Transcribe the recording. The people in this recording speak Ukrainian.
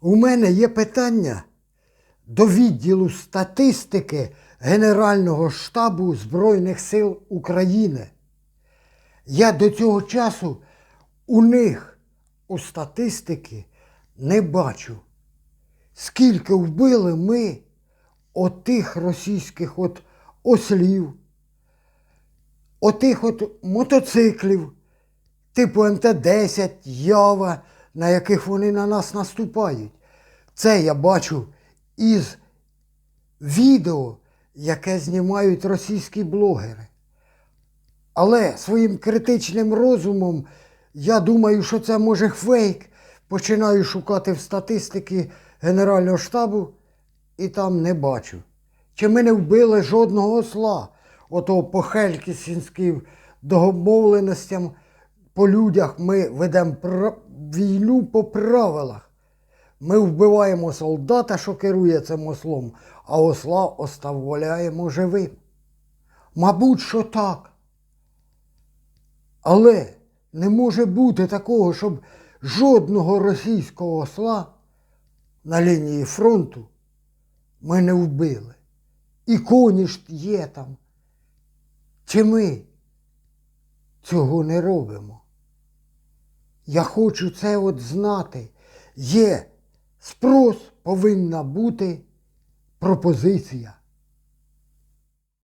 У мене є питання до відділу статистики Генерального штабу Збройних сил України. Я до цього часу у них у статистики не бачу, скільки вбили ми отих російських от ослів, отих от мотоциклів, типу МТ-10, Ява, на яких вони на нас наступають. Це я бачу із відео, яке знімають російські блогери. Але своїм критичним розумом я думаю, що це може фейк. Починаю шукати в статистики Генерального штабу і там не бачу. Чи ми не вбили жодного осла, ото по Хелькісінським домовленостям, по людях ми ведемо війну по правилах. Ми вбиваємо солдата, що керує цим ослом, а осла оставляємо живим. Мабуть, що так. Але не може бути такого, щоб жодного російського осла на лінії фронту ми не вбили. І коні ж є там. Чи ми цього не робимо? Я хочу це от знати. Є спрос, повинна бути пропозиція.